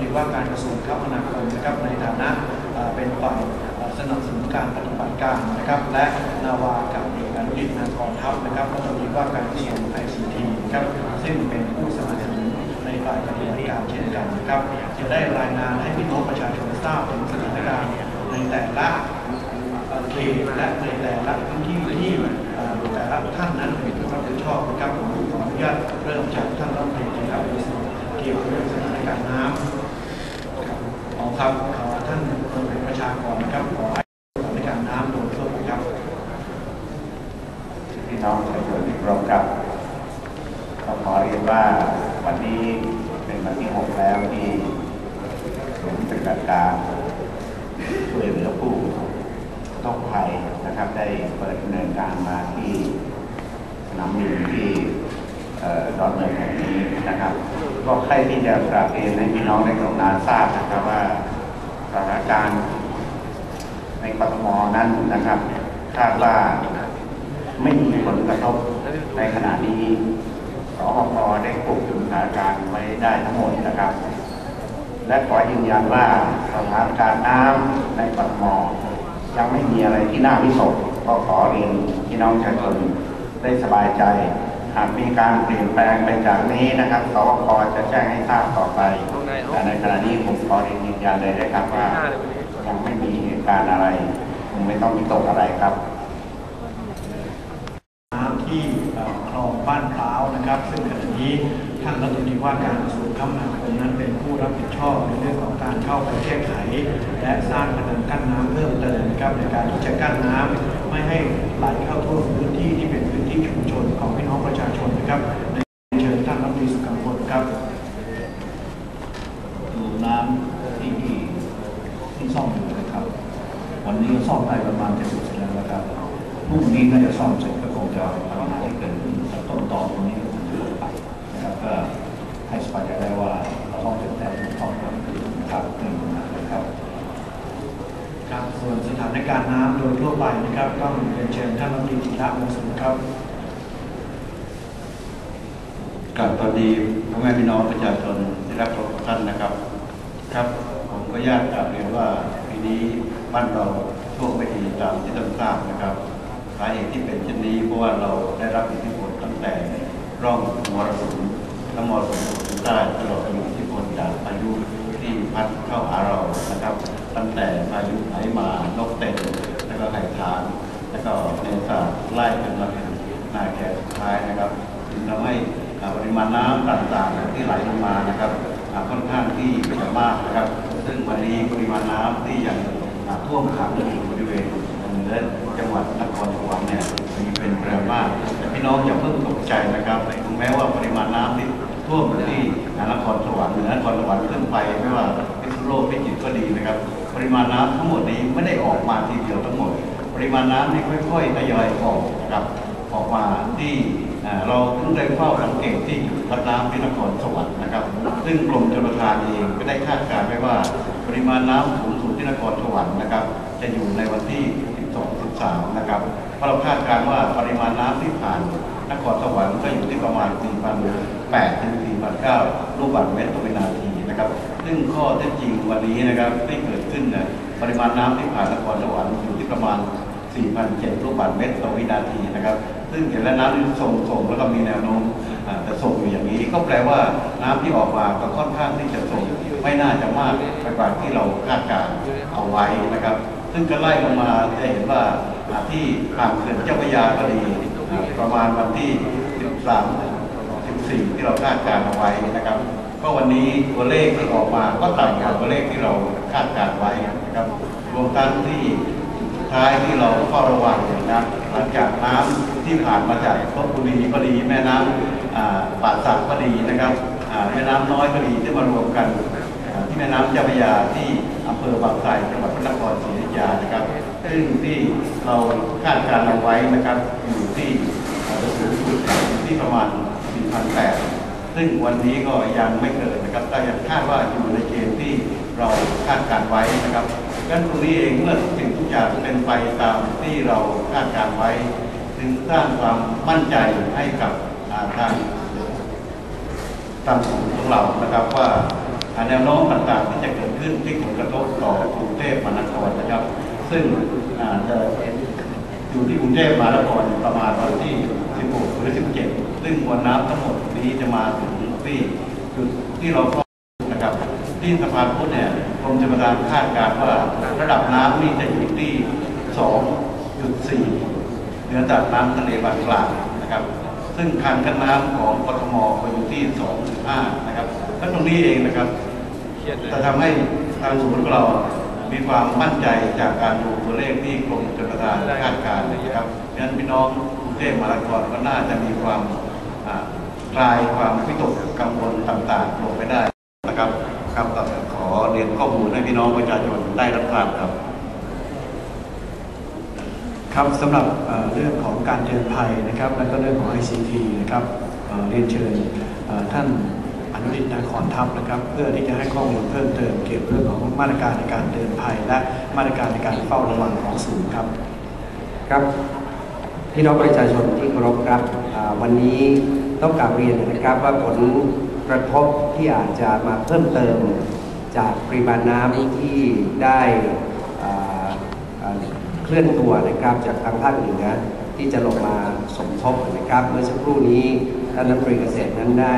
ตรีว่าการกระทรวงคมนาคมนะครับในฐานะเป็นฝ่ายสนับสนุนการปฏิบัติการนะครับและนาวากาศเอกอนุดิตนากรทัพนะครับรัฐมนตรีว่าการกระทรวงไอซีทีครับซึ่งเป็นผู้สนับสนุนในฝ่ายปฏิบัติการเช่นกันนะครับจะได้รายงานให้พี่น้องประชาชนทราบถึงสถานการณ์ในแต่ละเขตและในแต่ละพื้นที่ที่แต่ละท่านนั้นเป็นผู้รับผิดชอบนะครับผมขออนุญาตเริ่มจากท่านรัฐมนตรีนะครับเกี่ยวกับเรื่องสถานการณ์น้ำขอ ครับขอท่านรองประชากรนะครับขอให้สถานการณ์น้ำโดยทั่วไปครับพี่น้องประชาชนที่เคารพครับก็ขอเรียนว่าวันนี้เป็นวันที่ 6 แล้วที่ศูนย์ปฏิบัติการช่วยเหลือผู้ตกภัยนะครับได้เปิดดำเนินการมาที่สนามบินที่ ดอนเมืองแห่งนี้นะครับ ก็ใครที่จะกราบเรียนให้พี่น้องในกรมนาทราบนะครับว่าสถานการณ์ในกทมนั้นนะครับคาดว่าไม่มีผลกระทบในขณะนี้สอพได้ควบคุมสถานการณ์ไว้ได้ทั้งหมดนะครับ และขอยืนยันว่าสถานการณ์น้ำในกทมยังไม่มีอะไรที่น่าวิตกก็ขอเรียนพี่น้องประชาชนได้สบายใจ หากมีการเปลี่ยนแปลงไปจากนี้นะครับสวพจะแจ้งให้ทราบต่อไป แต่ในขณะนี้ผมขอเรียนยืนยันเลยนะครับว่ายังไม่มีเหตุการณ์อะไรคงไม่ต้องวิตกอะไรครับน้ำที่เอ่อคลองบ้านพร้าวนะครับ ซึ่งขณะนี้ท่านรัฐมนตรีว่าการกระทรวงคมนาคมนั้นเป็นผู้รับผิดชอบในเรื่องของการเข้าไปแก้ไข และสร้างพนังกั้นน้ำเพิ่มเติมนะครับในการที่จะกั้นน้ำ ไม่ให้ไหลเข้าท่วมพื้นที่ที่เป็นพื้นที่ชุมชนของพี่น้องประชาชนนะครับในเชิญท่านรัฐมนตรีสุกัมพลครับดูน้ำที่ที่ซ่อมอยู่นะครับ วันนี้ซ่อมได้ประมาณจะสุดแล้วนะครับพรุ่งนี้น่าจะซ่อมเสร็จ ส่วนสถานการณ์น้ำโดยทั่วไปนะครับต้องเรียนเชิญท่านรัฐมนตรีธีระวงศ์สุนครับกับตอนนี้พ่อแม่พี่น้องประชาชนที่รักเคารพท่านนะครับ ครับ ผมก็ญาตกลับเรียนว่าปีนี้บ้านเราช่วงไม่ดีตามที่ท่านทราบนะครับสาเหตุที่เป็นเช่นนี้เพราะว่าเราได้รับอิทธิพลตั้งแต่ร่องมรสุมและมรสุมตะวันออกเฉียงใต้ตลอดอิทธิพลจากพายุที่พัดเข้าหาเรานะครับ ตั้งแต่พายุไหลมานกเต็นแล้วก็ไห่ทานแล้วก็เนสาไล่จนมาถึงนาแก่สุดท้ายนะครับจึงทำให้ปริมาณน้ำต่างๆที่ไหลลงมานะครับค่อนข้างที่จะมากนะครับ ซึ่งวันนี้ปริมาณน้ำที่ยังท่วมขังอยู่บริเวณเหนือจังหวัดนครสวรรค์เนี่ยมีเป็นปริมาณมาก แต่พี่น้องอย่าเพิ่งตกใจนะครับถึงแม้ว่าปริมาณน้ำที่ท่วมที่นครสวรรค์เหนือนครสวรรค์ขึ้นไปไม่ว่า โลกพิจิตรก็ดีนะครับ ปริมาณน้ำทั้งหมดนี้ไม่ได้ออกมาทีเดียวทั้งหมด ปริมาณน้ำนี่ค่อยๆทยอยออกนะครับออกมาที่เราต้องได้เฝ้าสังเกตที่จุดรับน้ำที่นครสวรรค์นะครับ ซึ่งกรมชลประทานเองก็ได้คาดการณ์ไว้ว่า ปริมาณน้ำสูงสุดที่นครสวรรค์นะครับ จะอยู่ในวันที่ 12 13 นะครับเพราะเราคาดการณ์ว่าปริมาณน้ำที่ผ่านนครสวรรค์ก็อยู่ที่ประมาณ 4,800ถึง4,900ลูกบาศก์เมตรต่อวินาที นะครับ ซึ่งข้อเท็จจริงวันนี้นะครับที่เกิดขึ้นนะปริมาณน้ำที่ผ่านนครสวรรค์อยู่ที่ประมาณ4,007ลูกบาศก์เมตรต่อวินาทีนะครับ ซึ่งเห็นแล้วน้ำที่ส่งส่งแล้วก็มีแนวโน้มจะส่งอยู่อย่างนี้ ก็แปลว่าน้ำที่ออกมาก็ค่อนข้างที่จะส่งไม่น่าจะมากไปกว่าที่เราคาดการเอาไว้นะครับ ซึ่งก็ไล่ลงมาจะเห็นว่าที่ทางเขื่อนเจ้าพระยาก็ดีประมาณวันที่ 13 14 ที่เราคาดการเอาไว้นะครับ ก็วันนี้ตัวเลขที่ออกมาก็ต่ำกว่าตัวเลขที่เราคาดการณ์ไว้นะครับรวมทั้งที่ท้ายที่เราเฝ้าระวังนะหลังจากน้ำที่ผ่านมาจากลบบุรีก็ดีแม่น้ำอ่าป่าสักก็ดีนะครับแม่น้ำน้อยก็ดีที่มารวมกันที่แม่น้ำเจ้าพระยาที่อำเภอบางไทรจังหวัดพระนครศรีอยุธยานะครับ ซึ่งที่เราคาดการณ์เอาไว้นะครับอยู่ที่สูงสุดที่ประมาณ4,800 ซึ่งวันนี้ก็ยังไม่เกิดนะครับแต่ยังคาดว่าอยู่ในเกณฑ์ที่เราคาดการไว้นะครับดังนั้นตรงนี้เองเมื่อทุกสิ่งทุกอย่างเป็นไปตามที่เราคาดการไว้จึงสร้างความมั่นใจให้กับทางตามสูตรของเรานะครับว่าแนวโน้มต่างๆที่จะเกิดขึ้นที่ผลกระทบต่อกรุงเทพมหานครนะครับ ซึ่งจะอยู่ที่กรุงเทพมหานครประมาณวันที่ 16หรือ 17 ซึ่งมวลน้ำทั้งหมดนี้จะมาถึงที่จุดที่เราก็นะครับ ที่สะพานพุทธเนี่ยกรมชลประทานคาดการณ์ว่าระดับน้ำนี่จะอยู่ที่ 2.4 เหนือจากน้ำทะเลบางกลางนะครับ ซึ่งคันกั้นน้ำของกทมก็อยู่ที่ 2.5 นะครับและตรงนี้เองนะครับจะทำให้ทางศูนย์ขอเรามีความมั่นใจจากการดูตัวเลขที่กรมชลประทานคาดการณ์นะครับดังนั้นพี่น้อง เทพมหานครก็น่าจะมีความคลายความวิตกกังวลต่างๆลงไปได้นะครับครับขอเรียนข้อมูลให้พี่น้องประชาชนได้รับทราบครับครับสำหรับเรื่องของการเตือนภัยนะครับ และก็เรื่องของ ICT นะครับเเรียนเชิญท่านอนุดิตนาคอนทัพนะครับ เพื่อที่จะให้ข้อมูลเพิ่มเติมเกี่ยวกับเรื่องของมาตรการในการเตือนภัย และมาตรการในการเฝ้าระวังของศูนย์ครับครับ พี่น้องประชาชนที่เคารพครับวันนี้ต้องกราบเรียนนะครับว่าผลกระทบที่อาจจะมาเพิ่มเติมจากปริมาณน้ำที่ได้เคลื่อนตัวนะครับจากทางภาคเหนือที่จะลงมาสมทบนะครับเมื่อสักครู่นี้ท่านรัฐมนตรีเกษตรนั้นได้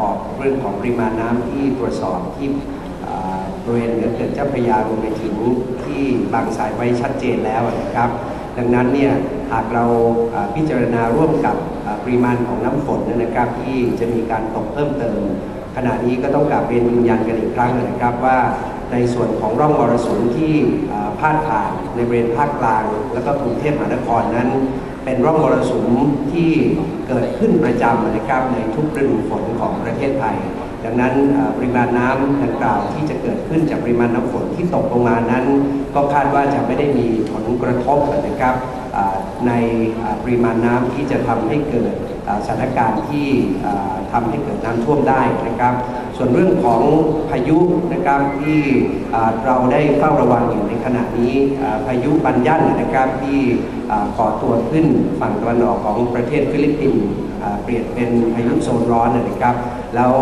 บอกเรื่องของปริมาณน้ำที่ตรวจสอบที่บริเวณเหนือเขื่อนเจ้าพระยารวมไปถึงที่บางสายไว้ชัดเจนแล้วนะครับ ดังนั้นเนี่ยหากเราพิจารณาร่วมกับปริมาณของน้ำฝนนะครับที่จะมีการตกเพิ่มเติม ขณะนี้ก็ต้องกลับเรียนยืนยันกันอีกครั้งนะครับว่าในส่วนของร่องมรสุมที่พาดผ่านในบริเวณภาคกลาง และก็กรุงเทพมหานครนั้น เป็นร่องมรสุมที่เกิดขึ้นประจำนะครับในทุกฤดูฝนของประเทศไทย ดังนั้นปริมาณน้ำดังกล่าวที่จะเกิดขึ้นจากปริมาณน้ำฝนที่ตกลงมานั้น ก็คาดว่าจะไม่ได้มีผลกระทบนะครับในปริมาณน้ำที่จะทำให้เกิดสถานการณ์ที่อ่าทำให้เกิดน้ำท่วมได้นะครับ ส่วนเรื่องของพายุนะครับที่เราได้เฝ้าระวังอยู่ในขณะนี้พายุบันยันนะครับที่ก่อตัวขึ้นฝั่งตะวันออกของประเทศฟิลิปปินส์ เปลี่ยนเป็นพายุโซนร้อนนะครับ แล้ว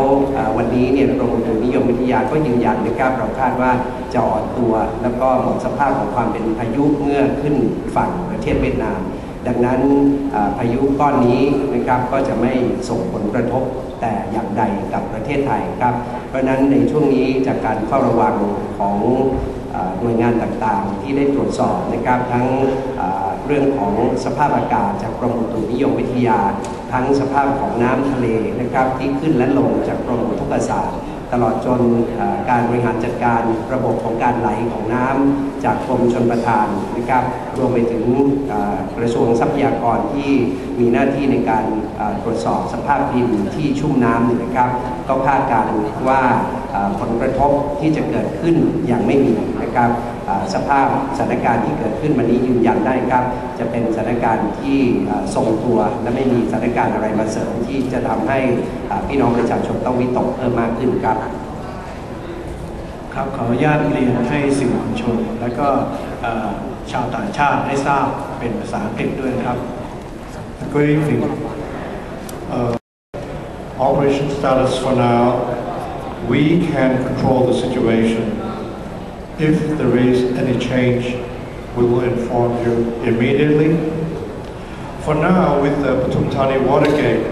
วันนี้เนี่ยกรมอุตุนิยมวิทยาก็ยืนยันนะครับเราคาดว่าจะอ่อนตัว แล้วก็หมดสภาพของความเป็นพายุเมื่อขึ้นฝั่งประเทศเวียดนาม ดังนั้นพายุก้อนนี้นะครับก็จะไม่ส่งผลกระทบแต่อย่างใดกับประเทศไทยครับ เพราะนั้นในช่วงนี้จากการเฝ้าระวังของหน่วยงานต่างๆ ที่ได้ตรวจสอบนะครับทั้ง เรื่องของสภาพอากาศจากกรมอุตุนิยมวิทยา ทั้งสภาพของน้ำทะเลนะครับที่ขึ้นและลงจากกรมอุตุศาสตร์ ตลอดจนการบริหารจัดการระบบของการไหลของน้ำ จากกรมชนประทานนะครับรวมไปถึงกระทรวงทรัพยากรที่มีหน้าที่ในการตรวจสอบสภาพดินที่ชุ่มน้ำนะครับก็คาดการณ์ว่าอ่าผลกระทบที่จะเกิดขึ้นอย่างไม่มีนะครับสภาพสถานการณ์ที่เกิดขึ้นวันนี้ยืนยันได้ครับ จะเป็นสถานการณ์ที่ทรงตัวและไม่มีสถานการณ์อะไรมาเสริมที่จะทำให้พี่น้องประชาชนต้องวิตกเพิ่มมากขึ้นครับ ครับขออนุญาตเรียนให้สื่อมวลชน และก็เอ่อชาวต่างชาติได้ทราบเป็นภาษาอังกฤษด้วยนะครับ Good evening. Uh, Operation status for now, we can control the situation. If there is any change, we will inform you immediately. For now, with the Patum Thani water gate,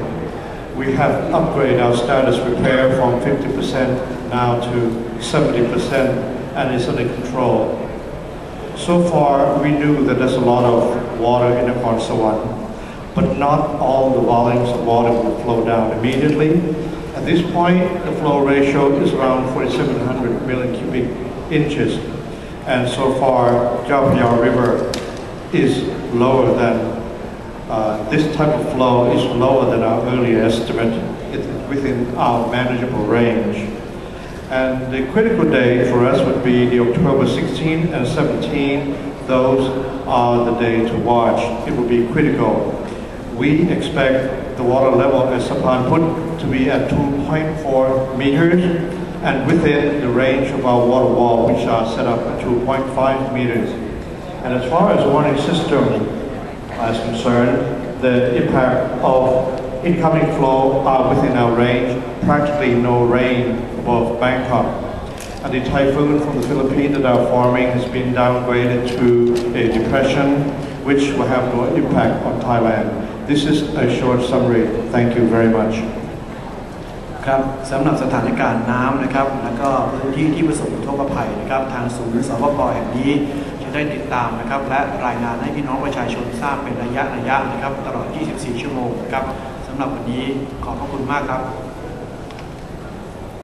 we have upgraded our status repair from 50% now to 70% and it's under control. So far, we knew that there's a lot of water in the Sawan, but not all the volumes of water will flow down immediately. At this point, the flow ratio is around 4,700 million cubic inches. And so far, Javier River is lower than, uh, this type of flow is lower than our earlier estimate. It's within our manageable range. And the critical date for us would be the October 16 and 17. Those are the day to watch. It will be critical. We expect the water level at Sapan Put to be at 2.4 meters and within the range of our water wall, which are set up at 2.5 meters. And as far as warning system is concerned, the impact of incoming flow are within our range, practically no rain above Bangkok. And the typhoon from the Philippines that are forming has been downgraded to a depression, which will have no impact on Thailand. This is a short summary. Thank you very much. ครับสำหรับสถานการณ์น้ำนะครับ แล้วก็พื้นที่ที่ประสบอุทกภัยนะครับ ทางศูนย์สปปแห่งนี้จะ ได้ติดตามนะครับ และรายงานให้พี่น้องประชาชนทราบเป็นระยะระยะนะครับ ตลอด 24 ชั่วโมงนะครับสำหรับวันนี้ขอบพระคุณมากครับ